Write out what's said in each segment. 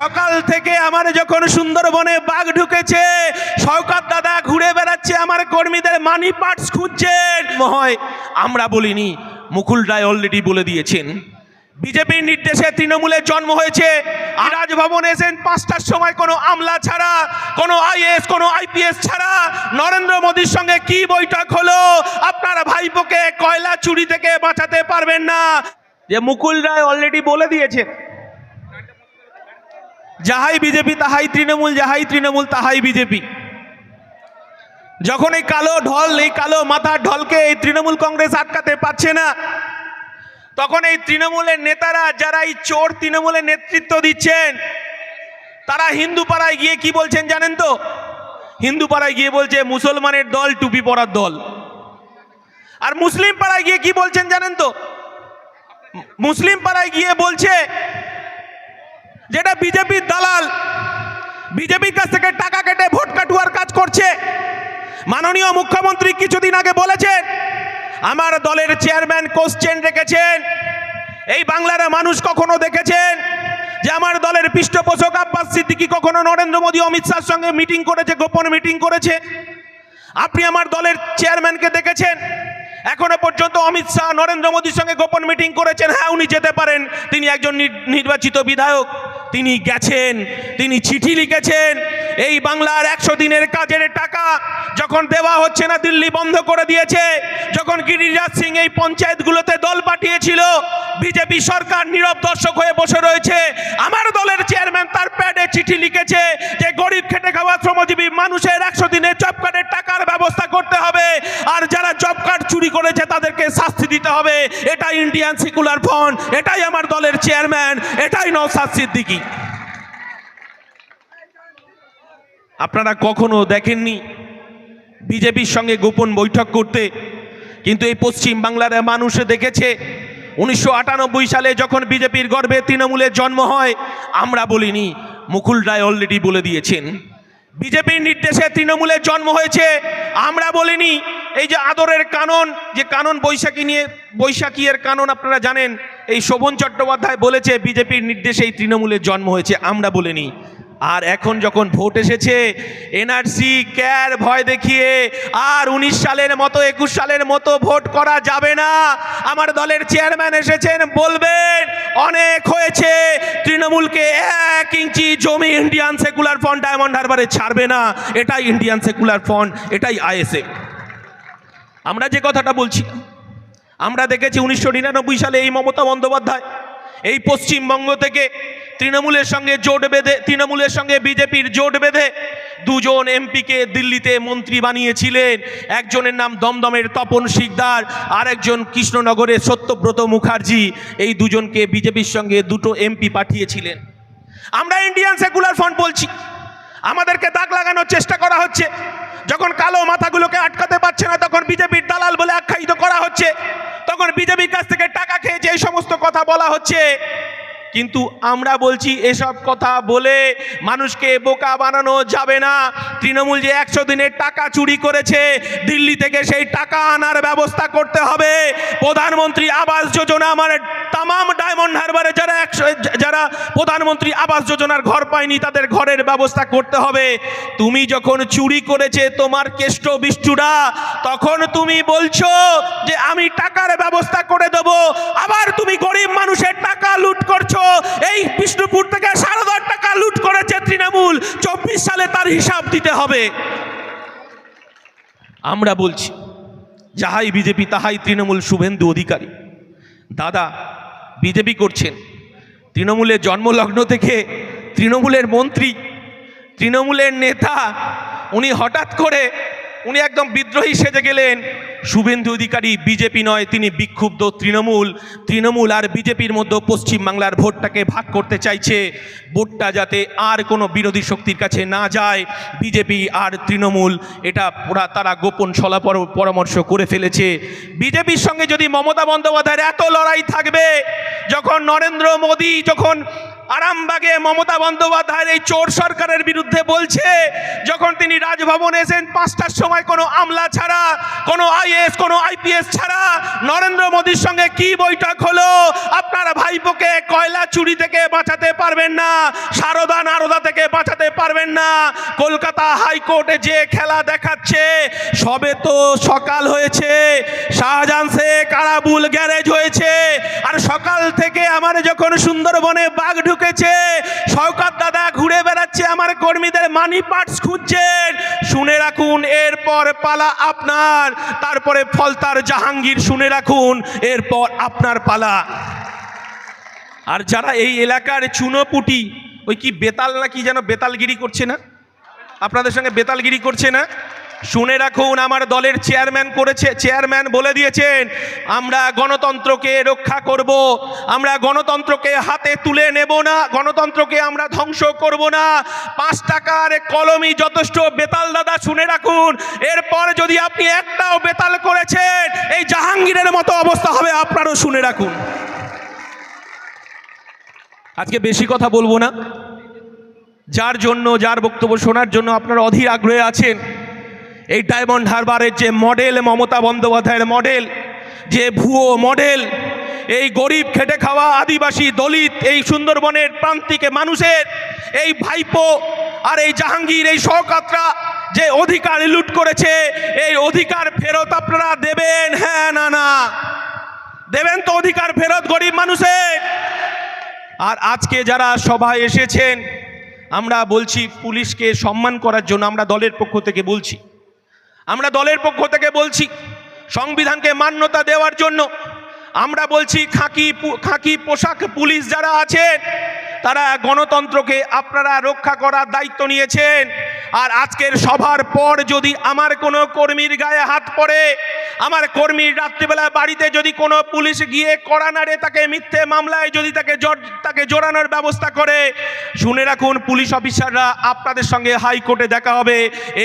সকাল থেকে আমার যখন সুন্দরবনে বাঘ ঢুকেছে, শওকাত দাদা ঘুরে বেড়াচ্ছে, আমার কর্মীদের মানি পার্টস খুঁজছেন। মহয়, আমরা বলিনি, মুকুল রায় অলরেডি বলে দিয়েছেন। বিজেপির নির্দেশে তৃণমূলের জন্ম হয়েছে, রাজভবনে এসেন পাঁচটার সময়, কোনো আমলা ছাড়া, কোনো আইএস কোনো আইপিএস ছাড়া। নরেন্দ্র মোদীর সঙ্গে কি বৈঠক হলো, আপনার ভাইপোকে কয়লা চুরি থেকে বাঁচাতে পারবেন না? যে মুকুল রায় অলরেডি বলে দিয়েছে যাহাই বিজেপি, তাহাই তৃণমূল, যাহাই তৃণমূল, তাহাই বিজেপি। যখন এই কালো ঢল, এই কালো মাথার ঢলকে এই তৃণমূল কংগ্রেস আটকাতে পারছে না, তখন এই তৃণমূলের নেতারা যারা এই চোর তৃণমূলের নেতৃত্ব দিচ্ছেন, তারা হিন্দু পাড়ায় গিয়ে কি বলছেন জানেন তো? হিন্দু পাড়ায় গিয়ে বলছে, মুসলমানের দল টুপি পরার দল। আর মুসলিম পাড়ায় গিয়ে কি বলছেন জানেন তো? মুসলিম পাড়ায় গিয়ে বলছে যেটা বিজেপির দালাল, বিজেপির কাছ থেকে টাকা কেটে ভোট কাটুয়ার কাজ করছে। মাননীয় মুখ্যমন্ত্রী কিছুদিন আগে বলেছেন, আমার দলের চেয়ারম্যান কোশ্চেন রেখেছেন। এই বাংলার মানুষ কখনো দেখেছেন যে আমার দলের পৃষ্ঠপোষক আব্বাস সিদ্দিকি কখনো নরেন্দ্র মোদী অমিত শাহর সঙ্গে মিটিং করেছে, গোপন মিটিং করেছে? আপনি আমার দলের চেয়ারম্যানকে দেখেছেন? এখনও পর্যন্ত অমিত শাহ নরেন্দ্র মোদীর সঙ্গে গোপন মিটিং করেছেন। হ্যাঁ উনি যেতে পারেন। তিনি একজন নির- নির্বাচিত বিধায়ক। তিনি গেছেন, তিনি চিঠি লিখেছেন, এই বাংলার একশো দিনের কাজের টাকা যখন দেওয়া হচ্ছে না, দিল্লি বন্ধ করে দিয়েছে, যখন গিরিরাজ সিং এই পঞ্চায়েতগুলোতে দল পাঠিয়েছিল, বিজেপি সরকার নীরব দর্শক হয়ে বসে রয়েছে, আমার দলের চেয়ারম্যান তার প্যাডে চিঠি লিখেছে যে গরিব খেটে খাওয়া শ্রমজীবী মানুষের একশো দিনের কার্ডের টাকার ব্যবস্থা করতে আর যারা জব কার্ড চুরি করেছে, তাদেরকে শাস্তি দিতে হবে। এটাই ইন্ডিয়ান সেকুলার ফ্রন্ট এটাই আমার দলের চেয়ারম্যান এটাই নৌসাদ সিদ্দিকী। আপনারা কখনো দেখেননি বিজেপির সঙ্গে গোপন বৈঠক করতে? কিন্তু এই পশ্চিম বাংলার মানুষ দেখেছে, উনিশশো আটানব্বই সালে যখন বিজেপির গর্ভে তৃণমূলের জন্ম হয়, আমরা বলিনি, মুকুল রায় অলরেডি বলে দিয়েছেন। বিজেপির নির্দেশে তৃণমূলের জন্ম হয়েছে। আমরা বলিনি, এই যে আদরের কানন, যে কানন বৈশাখী নিয়ে বৈশাখী এর কানন আপনারা জানেন, এই শোভন চট্টোপাধ্যায় বলেছে, বিজেপির নির্দেশে এই তৃণমূলের জন্ম হয়েছে, আমরা বলিনি। আর এখন যখন ভোট এসেছে, এনআরসি, ক্যার, ভয় দেখিয়ে, আর উনিশ সালের মতো, একুশ সালের মতো ভোট করা যাবে না। আমার দলের চেয়ারম্যান এসেছেন, বলবেন, অনেক হয়েছে। তৃণমূলকে এক ইঞ্চি জমি ইন্ডিয়ান সেকুলার ফ্রন্ট ডায়মন্ড হারবারে ছাড়বে না। এটাই ইন্ডিয়ান সেকুলার ফ্রন্ট এটাই আইএসএ আমরা যে কথাটা বলছি, আমরা দেখেছি উনিশশো নিরানব্বই সালে এই মমতা বন্দ্যোপাধ্যায় এই পশ্চিমবঙ্গ থেকে তৃণমূলের সঙ্গে জোট বেঁধে, তৃণমূলের সঙ্গে বিজেপির জোট বেঁধে দুজন এমপিকে দিল্লিতে মন্ত্রী বানিয়েছিলেন। একজনের নাম দমদমের তপন শিকদার আর একজন কৃষ্ণনগরের সত্যব্রত মুখার্জি। এই দুজনকে বিজেপির সঙ্গে দুটো এমপি পাঠিয়েছিলেন। আমরা ইন্ডিয়ান সেকুলার ফ্রন্ট বলছি, আমাদেরকে দাগ লাগানোর চেষ্টা করা হচ্ছে। যখন কালো মাথাগুলোকে আটকাতে পারছে না, তখন বিজেপির দালাল বলে আখ্যায়িত করা হচ্ছে। তখন বিজেপির কাছ থেকে টাকা খেয়েছে এই সমস্ত কথা বলা হচ্ছে কিন্তু আমরা বলছি এসব কথা বলে মানুষকে বোকা বানানো যাবে না। তৃণমূল যে একশো দিনের টাকা চুরি করেছে, দিল্লি থেকে সেই টাকা আনার ব্যবস্থা করতে হবে। প্রধানমন্ত্রী আবাস যোজনা আমার তামাম ডায়মন্ড হারবারে যারা একশো, যারা প্রধানমন্ত্রী আবাস যোজনার ঘর পায়নি, তাদের ঘরের ব্যবস্থা করতে হবে। তুমি যখন চুরি করেছে তোমার কেষ্ট বিষ্টুরা, তখন তুমি বলছো যে আমি টাকার ব্যবস্থা করে দেব। আবার তুমি গরিব মানুষের টাকা লুট করছ। এই বিষ্ণুপুর থেকে সারদার টাকা লুট করেছে তৃণমূল। চব্বিশ সালে তার হিসাব দিতে হবে। আমরা বলছি, যাহাই বিজেপি তাহাই তৃণমূল শুভেন্দু অধিকারী। দাদা, বিজেপি করছেন। তৃণমূলের জন্মলগ্ন থেকে তৃণমূলের মন্ত্রী, তৃণমূলের নেতা, উনি হঠাৎ করে, উনি একদম বিদ্রোহী সেজে গেলেন। শুভেন্দু অধিকারী বিজেপি নয়, তিনি বিক্ষুব্ধ তৃণমূল। তৃণমূল আর বিজেপির মধ্যে পশ্চিমবাংলার ভোটটাকে ভাগ করতে চাইছে। ভোটটা যাতে আর কোনো বিরোধী শক্তির কাছে না যায়, বিজেপি আর তৃণমূল, এটা পুরা তারা গোপন সলা পরামর্শ করে ফেলেছে। বিজেপির সঙ্গে যদি মমতা বন্দ্যোপাধ্যায়ের এত লড়াই থাকবে, যখন নরেন্দ্র মোদী যখন আরামবাগে মমতা বন্দ্যোপাধ্যায়ের এই চোর সরকারের বিরুদ্ধে বলছে, যখন তিনি রাজভবনে এসেন, পাঁচটার সময় কোনো আমলা ছাড়া, কোনো আইএস কোনো আইপিএস ছাড়া, নরেন্দ্র মোদীর সঙ্গে কি বৈঠক হলো? আপনার ভাইপোকে কয়লা চুরি থেকে বাঁচাতে পারবেন না, সারদা নারদা থেকে বাঁচাতে পারবেন না, কলকাতা হাইকোর্টে যে খেলা দেখাচ্ছে, সবে তো সকাল হয়েছে, শাহজাহান শেখ আরাবুল গ্যারেজ হয়েছে আর সকাল থেকে আমার যখন সুন্দরবনে বাঘ ঢুকেছে, শওকাত দাদা ঘুরে বেড়াচ্ছে, আমার কর্মীদের মানি পার্টস খুঁজছেন। শুনে রাখুন, এরপর পালা আপনার, তারপরে ফলতার জাহাঙ্গীর শুনে রাখুন, এরপর আপনার পালা। আর যারা এই এলাকার চুনোপুটি, ওই কি বেতাল নাকি যেন বেতালগিরি করছে না? আপনাদের সঙ্গে বেতালগিরি করছে না? শুনে রাখুন, আমার দলের চেয়ারম্যান করেছে, চেয়ারম্যান বলে দিয়েছেন, আমরা গণতন্ত্রকে রক্ষা করব, আমরা গণতন্ত্রকে হাতে তুলে নেব না, গণতন্ত্রকে আমরা ধ্বংস করব না। পাঁচ টাকার কলমই যথেষ্ট, বেতাল দাদা শুনে রাখুন, এরপর যদি আপনি একটাও বেতাল করেছেন, এই জাহাঙ্গীরের মতো অবস্থা হবে, আপনারও শুনে রাখুন। আজকে বেশি কথা বলব না, যার জন্য, যার বক্তব্য শোনার জন্য আপনারা অধীর আগ্রহে আছেন এই ডায়মন্ড হারবারের যে মডেল মমতা বন্দ্যোপাধ্যায়ের মডেল, যে ভুয়ো মডেল, এই গরিব খেটে খাওয়া আদিবাসী দলিত, এই সুন্দরবনের প্রান্তিকে মানুষের, এই ভাইপো আর এই জাহাঙ্গীর, এই শওকাতরা যে অধিকার লুট করেছে, এই অধিকার ফেরত আপনারা দেবেন? হ্যাঁ না না। দেবেন তো অধিকার ফেরত গরিব মানুষের। আর আজকে যারা সভায় এসেছেন, আমরা বলছি পুলিশকে সম্মান করার জন্য আমরা দলের পক্ষ থেকে বলছি। আমরা দলের পক্ষ থেকে বলছি, সংবিধানকে মান্যতা দেওয়ার জন্য আমরা বলছি, খাঁকি খাকি পোশাক পুলিশ যারা আছেন, তারা গণতন্ত্রকে আপনারা রক্ষা করার দায়িত্ব নিয়েছেন। আর আজকের সভার পর যদি আমার কোনো কর্মীর গায়ে হাত পড়ে আমার কর্মী রাত্রিবেলায় বাড়িতে যদি কোনো পুলিশ গিয়ে কড়া নাড়ে তাকে মিথ্যে মামলায় যদি তাকে তাকে জোরানোর ব্যবস্থা করে, শুনে রাখুন পুলিশ অফিসাররা আপনাদের সঙ্গে হাইকোর্টে দেখা হবে।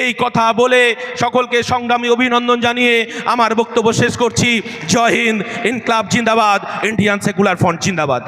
এই কথা বলে সকলকে সংগ্রামী অভিনন্দন জানিয়ে আমার বক্তব্য শেষ করছি। জয় হিন্দ, ইনকলাব জিন্দাবাদ, ইন্ডিয়ান সেকুলার ফ্রন্ট জিন্দাবাদ।